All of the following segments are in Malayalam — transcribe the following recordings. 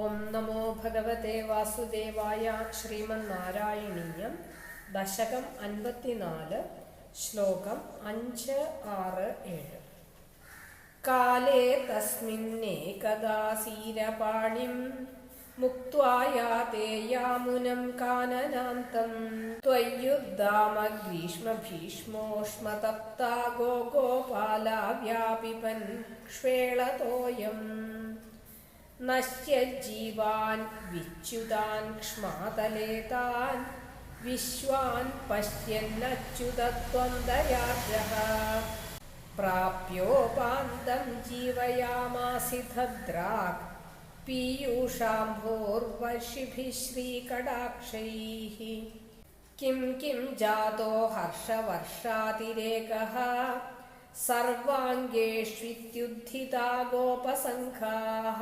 ഓം നമോ ഭഗവത്തെ വാസുദേവായ ശ്രീമന്നാരായണീയം ദശകം അൻപത്തിനാല് ശ്ലോകം അഞ്ച് ആറ് ഏഴ്. കാലേ തസ്മിന്നേകദാസീരപാണിം മുക്വായാതേ മുക്യാമുനം കാനനാന്തം. ത്വയ്യുദ്ധാമഗ്രീഷ്മഭീഷ്മോഷ്മതപ്താ ഗോ ഗോപാലാ വ്യാപിപൻ ക്ഷ്വേളതോയം നശ്യജീവാൻ വിച്യുതാൻ ക്ഷ്മാതലേ താൻ വിശ്വാൻ പശ്യന്നച്യുതത്വം ദയാഗ്രഹ പ്രാപ്യോപാന്തം ജീവയാമാസി ഭദ്രാക് പീയൂഷാംഭോർവർഷിഭിः ശ്രീകടാക്ഷൈः കിം കിം ജാതോ ഹർഷവർഷാതിരേകः സർവാംഗേഷ്വിത്യുദ്ധിതാ गोपसङ्घाः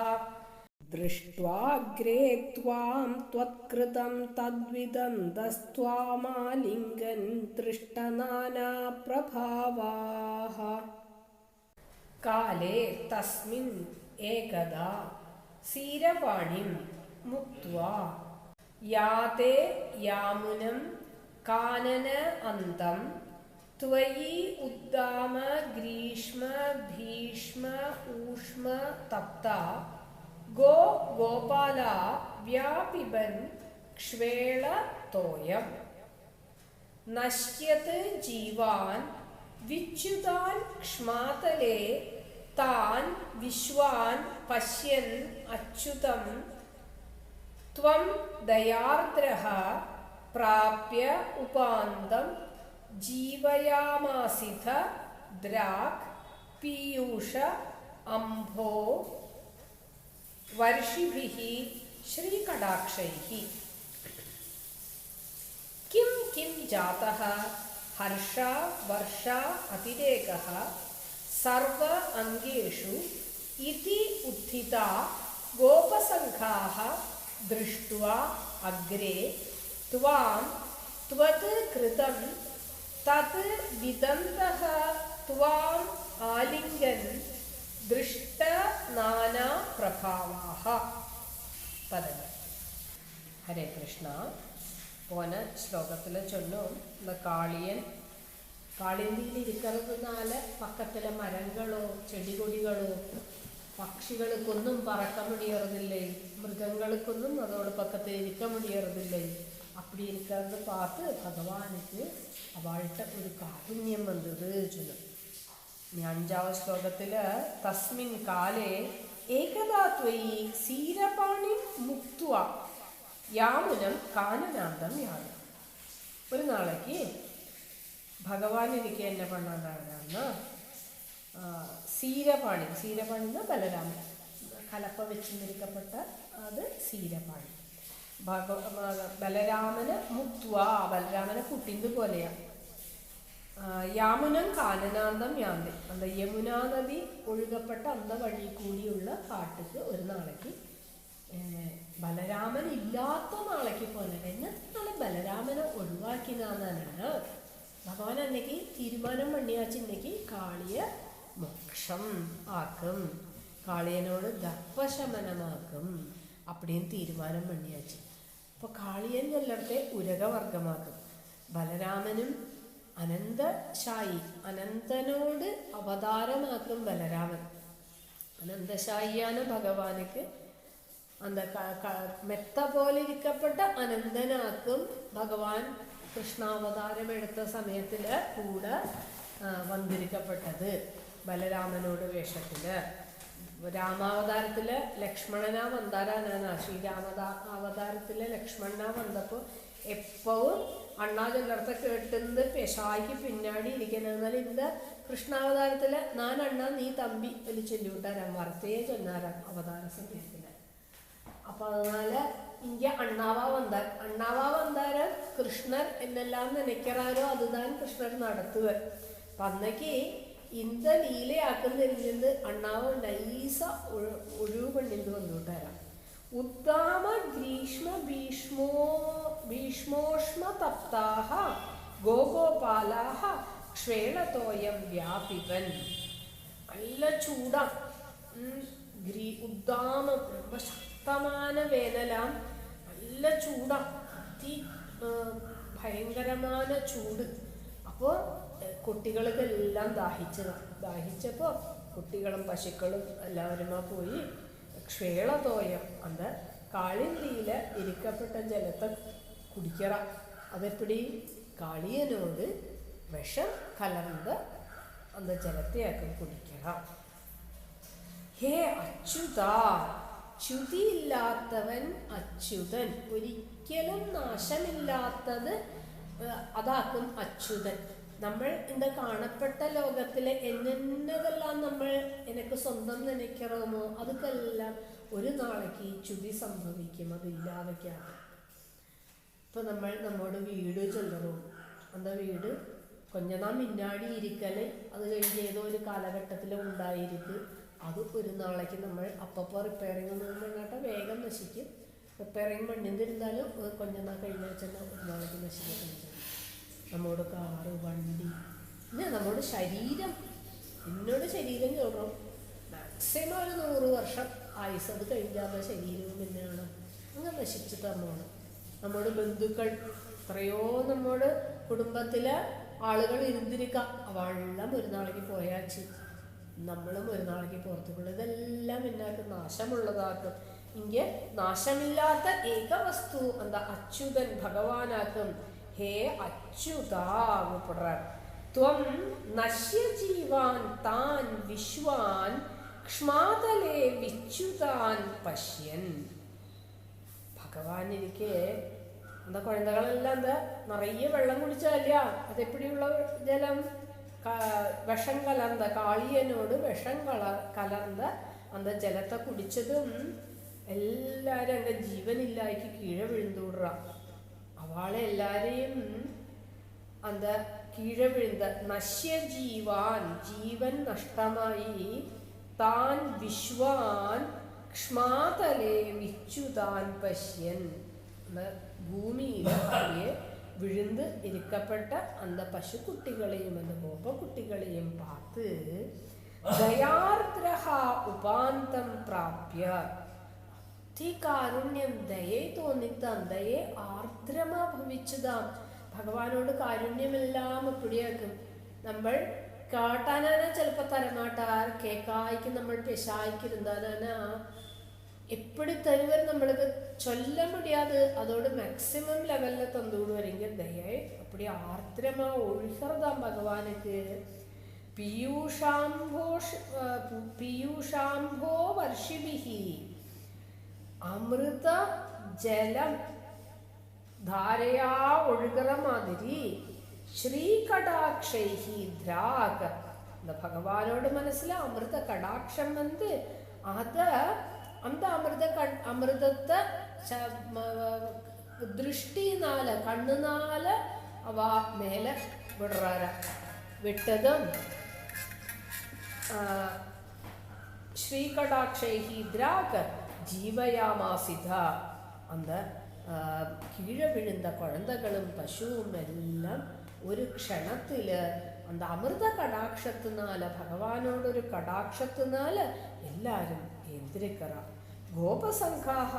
दृष्ट्वाग्रे त्वां त्वत्कृतं तद्विदन्तस्त्वामालिङ्गन् दृष्टनानाप्रभावाः काले तस्मिन् एकदा सीरपाणिं मुक्त्वा याते यामुनं कानन अन्तं त्वयि उद्दाम ग्रीष्म भीष्म ऊष्म तप्ता ഗോ ഗോപാല വ്യാപിബൻ ക്ഷ്വേളതോയം നശ്യത് ജീവാൻ വിച്യുതാൻ ക്ഷ്മാതലേ താൻ വിശ്വാൻ പശ്യൻ അച്യുതം. ത്വം ദയാർദ്രഃ പ്രാപ്യ ഉപാന്തം ജീവയാമാസിഥ ദ്രാക് പീയൂഷ അംഭോ वर्षिभिः श्रीकटाक्षैः। किं किं जातः? हर्षा, वर्षा, अतिरेकः। सर्व अङ्गेषु इति उत्थिता गोपसङ्घाः दृष्ट्वा अग्रे त्वां त्वत् कृतं, तत् विदन्तः त्वाम् आलिङ्गन् ദൃഷ്ട നാനാ പ്രഭാവാഹ പദങ്ങൾ ഹരേ കൃഷ്ണ പോന ശ്ലോകത്തിൽ ചൊല്ലും இந்த കാളിയൻ കാളിന്തിയിൽ ഇരിക്കുന്നതിനാല പക്കത്തിലെ മരങ്ങളോ ചെടികൊടികളോ പക്ഷികൾക്കൊന്നും പറക്ക മുടിയറുന്നില്ലേ മൃഗങ്ങൾക്കൊന്നും അതോട് പക്കത്തിൽ ഇരിക്ക മുടിയറുന്നില്ലേ அப்படி இருக்கிறத பார்த்து பகவானுக்கு அவள்கிட்ட ஒரு காருண்யம் வந்தது சொல்லும் ഇനി അഞ്ചാമത് ശ്ലോകത്തിൽ തസ്മിൻ കാലേ ഏകദാ ത്വയി സീരപാണി മുക്തുവ യാമുനം കാനനാന്തം യാതു ഒരു നാളേക്ക് ഭഗവാൻ എനിക്ക് എന്നെ പണ്ടാണ് സീരപാണി സീരപാണി ബലരാമൻ കലപ്പ വെച്ച് നിൽക്കപ്പെട്ട അത് സീരപാണി ഭഗ ബലരാമന് മുക്തുവ ബലരാമനെ കുട്ടിന്റെ പോലെയാണ് യാമുനം കാനനാന്തം യാന്തി. അന്ത യമുനാ നദി ഒഴുകപ്പെട്ട അന്ത വഴി കൂടിയുള്ള കാട്ടുക്ക് ഒരു നാളേക്ക് ബലരാമൻ ഇല്ലാത്ത നാളേക്ക് പോലെ നാളെ ബലരാമനെ ഒഴിവാക്കിനാന്നാണ്. ഭഗവാൻ അന്നേക്ക് തീരുമാനം പണിയാച്ച് ഇന്നേക്ക് കാളിയ മോക്ഷം ആക്കും. കാളിയനോട് ദർപ്പശമനമാക്കും. അപ്പടിയും തീരുമാനം പണിയാച്ച്. അപ്പോൾ കാളിയൻ ചെല്ലടത്തെ ഉരകവർഗമാക്കും ബലരാമനും അനന്തശായി. അനന്തനോട് അവതാരമാക്കും ബലരാമൻ. അനന്തശായിയാണ് ഭഗവാനക്ക് അന്ത മെത്ത പോലെ ഇരിക്കപ്പെട്ട അനന്തനാക്കും ഭഗവാൻ കൃഷ്ണാവതാരം എടുത്ത സമയത്തിൽ കൂടെ വന്നിരിക്കപ്പെട്ടത് ബലരാമനോട് വേഷത്തിൽ. രാമാവതാരത്തിൽ ലക്ഷ്മണനാ വന്താരാനാണ് ശ്രീരാമദാ അവതാരത്തിൽ ലക്ഷ്മണനാ വന്നപ്പോൾ എപ്പോഴും അണ്ണാ ചെല്ലടത്ത് കേട്ടുന്നത് പെഷായിക്ക് പിന്നാടി ഇരിക്കുന്നത് എന്നാൽ ഇന്ന് കൃഷ്ണാവതാരത്തിൽ ഞാൻ അണ്ണ നീ തമ്പി എന്ന് ചൊല്ലിവിട്ടാരാം വറുത്തേ ചൊന്നാരാം അവതാര സമയത്തിൽ അപ്പോൾ അതിനാൽ ഇന്ത്യ അണ്ണാവാ വന്താൻ അണ്ണാവാ വന്താരൻ കൃഷ്ണർ എന്നെല്ലാം നനയ്ക്കറാരോ അതുതാൻ കൃഷ്ണർ നടത്തുക അപ്പം അന്നേക്ക് ഇന്ത ലീലയാക്കുന്ന എരിഞ്ഞത് അണ്ണാവ് നൈസ ഒഴിവ് പെണ്ണിന്റെ വന്നുവിട്ടാരാം ഉത്താ ഭീഷ്മോഷ്മതപ്താഹ ഗോഗോപാലാഹ ക്ഷേളതോയം വ്യാപിപൻ നല്ല ചൂടാം. ഗ്രീ ഉദ്ദാമം ரொம்ப ശക്തமான വേനലാം. നല്ല ചൂട. അതി ഭയങ്കരമായ ചൂട്. അപ്പോൾ കുട്ടികൾക്കെല്ലാം ദാഹിച്ചതാണ് ദാഹിച്ചപ്പോൾ കുട്ടികളും പശുക്കളും എല്ലാവരും പോയി ക്ഷേളതോയം അന്ന് കാളിന്തിയിൽ ഇരിക്കപ്പെട്ട ജലത്തെ കുടിക്കറ. അതെപ്പടി? കളിയനോട് വിഷം കലർന്നത് അന്ന് ജലത്തെയാക്കും കുടിക്കണം. ഹേ അച്യുത ചുതിയില്ലാത്തവൻ അച്യുതൻ. ഒരിക്കലും നാശമില്ലാത്തത് അതാക്കും അച്യുതൻ. നമ്മൾ ഇന്ന് കാണപ്പെട്ട ലോകത്തിലെ എന്നതെല്ലാം നമ്മൾ എനിക്ക് സ്വന്തം നനയ്ക്കറോമോ? അതൊക്കെ എല്ലാം ഒരു നാളേക്ക് ചുതി സംഭവിക്കും. അതില്ലാതൊക്കെയാണ് ഇപ്പൊ നമ്മൾ നമ്മുടെ വീട് ചൊല്ലണു. അന്ന വീട്? കൊഞ്ഞനാ മിന്നാടി ഇരിക്കൽ. അത് കഴിഞ്ഞ് ഏതോ ഒരു കാലഘട്ടത്തിൽ ഉണ്ടായിരിക്കും. അത് ഒരു നാളേക്ക് നമ്മൾ അപ്പപ്പോ റിപ്പയറിംഗ് കേട്ടോ വേഗം നശിക്കും. റിപ്പയറിംഗ് മണ്ണിന്റെ കൊഞ്ഞനാ കഴിഞ്ഞ വെച്ചാൽ ഒരു നാളേക്ക് നശിക്കും നമ്മുടെ കാറ് വണ്ടി പിന്നെ നമ്മുടെ ശരീരം. എന്നോട് ശരീരം ചോറും മാക്സിമം ഒരു നൂറ് വർഷം ആയുസ് അത് കഴിഞ്ഞാൽ ശരീരവും പിന്നെയാണ്. അങ്ങനെ നശിച്ചിട്ട് നമ്മോട് നമ്മുടെ ബന്ധുക്കൾ എത്രയോ നമ്മുടെ കുടുംബത്തിലെ ആളുകൾ ഇരുന്നിരിക്കാം. വെള്ളം ഒരു നാളേക്ക് പോയാച്ച്. നമ്മളും ഒരു നാളേക്ക് പുറത്തുകൊള്ളു ഇതെല്ലാം എന്നാക്ക് നാശമുള്ളതാക്കും. ഇങ്ങ നാശമില്ലാത്ത ഏക വസ്തു എന്താ? അച്യുതൻ ഭഗവാനാക്കും. ഹേ അച്യുതാവുപുടർ ത്വം നശ്യ ജീവാൻ താൻ വിശ്വാൻ ക്ഷ്മാതലേ വിച്യുതാൻ പശ്യൻ. ഭഗവാൻ എനിക്ക് എന്താ കുഴന്തകളെല്ലാം എന്താ നിറയെ വെള്ളം കുടിച്ചതല്ല അതെപ്പോഴുള്ള ജലം? വിഷം കലർന്ന കാളിയനോട് വിഷം കള കലർന്ന അന്ത ജലത്തെ കുടിച്ചതും എല്ലാരും അങ്ങ് ജീവനില്ലായ്ക്ക് കീഴെ വിഴുന്തൂടുക അവളെ എല്ലാരെയും അന്ത കീഴെ വിഴുന്ത നശ്യ ജീവാൻ ജീവൻ നഷ്ടമായി താൻ വിശ്വാൻ ക്ഷ്മാതലെ വിച്ചുതാൻ പശ്യൻ. ഭൂമിയിലെ വിഴുന്ന് ഇരിക്കപ്പെട്ട അന്ത പശുക്കുട്ടികളെയും അന്ത ഗോപകുട്ടികളെയും പാത്ത് ദയാർദ്രഹ ഉപാന്തം പ്രാപ്യ. കാരുണ്യം ദയെ തോന്നിത്താം ദയെ ആർദ്രമാ ഭവിച്ചതാം. ഭഗവാനോട് കാരുണ്യമെല്ലാം ഇപ്പിടിയാക്കും നമ്മൾ കാട്ടാനാണ് ചിലപ്പോൾ തരമാട്ടാർ കേക്കായിക്ക് നമ്മൾ പെശായിക്കിരുന്നാലാണ് ആ എപ്പോഴും തരുവർ നമ്മളത് ചൊല്ല മുടിയാതെ അതോട് മാക്സിമം ലെവലിൽ തന്നോട് വരെങ്കിൽ ദയായി അപ്പടി ആർദ്രമാ ഒഴുകർതാം ഭഗവാനുക്ക് പീയൂഷാംഭോ പീയൂഷാംഭോ വർഷിഭി. അമൃത ജലം ധാരയാ ഒഴുകറ മാതിരി ശ്രീകടാക്ഷൈഹി ദ്രാക ഭഗവാനോട് മനസ്സിലാ അമൃത കടാക്ഷം വന്ന് അത് அத அந்த அமிர்த கண் அமிர்தத்தை ச- ம- ദൃഷ്ടിനാല് കണ്ണുനാല് അവ മേലെ വിടുറാര വിട്ടതും ஸ்ரீகடாட்சைஹி திராக ஜீவயாமாசித அந்த ആ, കീഴെ വിഴുന്ന കുഴന്തകളും പശുവും എല്ലാം ഒരു ക്ഷണത്തില് அந்த അമൃത കടാക്ഷത്തിനാല് ഭഗവാനോടൊരു കടാക്ഷത്തിനാല് എല്ലാരും ഏന്ദ്രിക്കറ ഗോപസംഘാഹ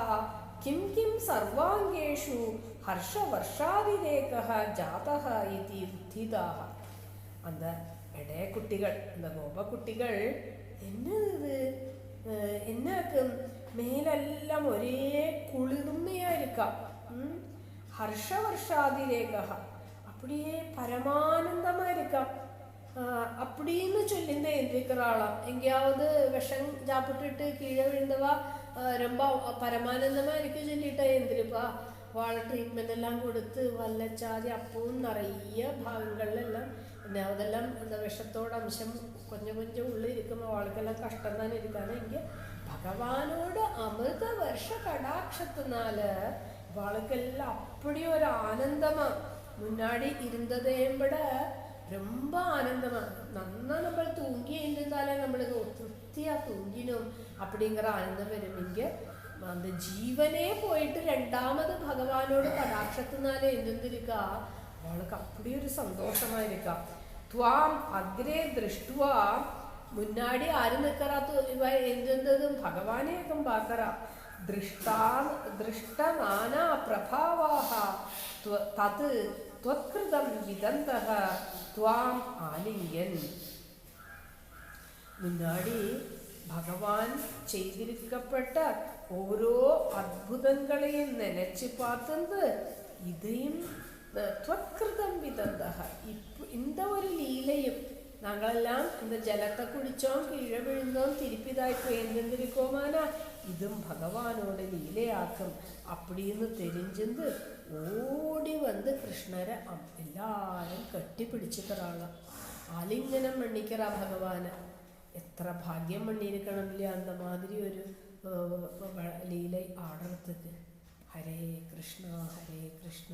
കിം കിം സർവാംഗേഷു ഹർഷവർഷാതിരേക ജാതഃ ഇതി ഉദ്ധിതാഹ அந்த இடைய குட்டிகள் இந்த கோப குட்டிகள் என்னது இது அஹ் എന്നാക്കും മേലെല്ലാം ഒരേ കുളിർമയാ ഇരിക്കാം ഉം. ഹർഷവർഷാതിരേക அப்படியே பரமானந்தமா இருக்காம் ஆஹ் அப்படின்னு சொல்லிந்த எந்திரிக்கிறாளாம் எங்கேயாவது விஷம் சாப்பிட்டுட்டு கீழே விழுந்தவா ஆஹ் ரொம்ப പരമാനന്ദമാ ഇരിക്കും ചൊല്ലിട്ടാ എന്തിരിപ്പാ വാള ട്രീറ്റ്മെന്റ് എല്ലാം കൊടുത്ത് വല്ലച്ചാതി അപ്പവും നിറയെ ഭാഗങ്ങളിലെല്ലാം പിന്നെ അതെല്ലാം എന്താ വിഷത്തോട് അംശം കൊഞ്ഞ കൊഞ്ചം ഉള്ളിൽ ഇരിക്കുമ്പോൾ അവൾക്കെല്ലാം കഷ്ടം തന്നെ ഇരിക്കാനെങ്കിൽ ഭഗവാനോട് അമൃത വർഷ കടാക്ഷത്തിനാല് அவளுக்கெல்லாம் அப்படி ஒரு ஆனந்தமா முன்னாடி இருந்ததே விட ரொம்ப ஆனந்தமா நன்னா நம்ம தூங்கி இருந்தாலே நம்மளுக்கு திருப்தியா தூங்கினோம் அப்படிங்கிற ആനന്ദം വരും ഇങ്ക அந்த ജീവനേ പോയിട്ട് രണ്ടാമത് ഭഗവാനോട് കടാക്ഷത്തിനാലെ എന്തെന്തിരിക്ക അവൾക്ക് അപ്പടി ഒരു സന്തോഷമായിരിക്കാം ത്വാം അഗ്രേ ദൃഷ്ടുവാ മുന്നാടി ആരും നിൽക്കറാത്ത ഇവ എന്തെന്തതും ഭഗവാനെയൊക്കെ പാക്കറ ദൃഷ്ടാ ദൃഷ്ടനാനാ പ്രഭാവാഹ ത്വ- തത് ത്വത്കൃതം വിദന്തഃ ത്വാം ആലിംഗൻ முன்னாடி பகவான் செய்திருக்கப்பட்ட ഓരോ അത്ഭുതങ്ങളെയും നനച്ച് பார்த்துந்து இதையும் ത്വത്കൃതം വിദന്തഃ ഇപ്പ இந்த ഒരു ലീലയും நாங்களெல்லாம் இந்த ஜலத்தை குடிச்சோம் கீழே விழுந்தோம் திருப்பி தான் இப்போ எழுந்திருக்கோமானா இதும் பகவானோட லீலையாக்கும் அப்படின்னு தெரிஞ்சிருந்து ஓடி வந்து கிருஷ்ணரை அம்- எல்லாரும் கட்டி എത്ര ഭാഗ്യം பண்ணியிருக்கணும்ல அந்த മാതിരി ഒരു ലീല ആടർത്തക്ക് ഹരേ കൃഷ്ണ ഹരേ കൃഷ്ണ.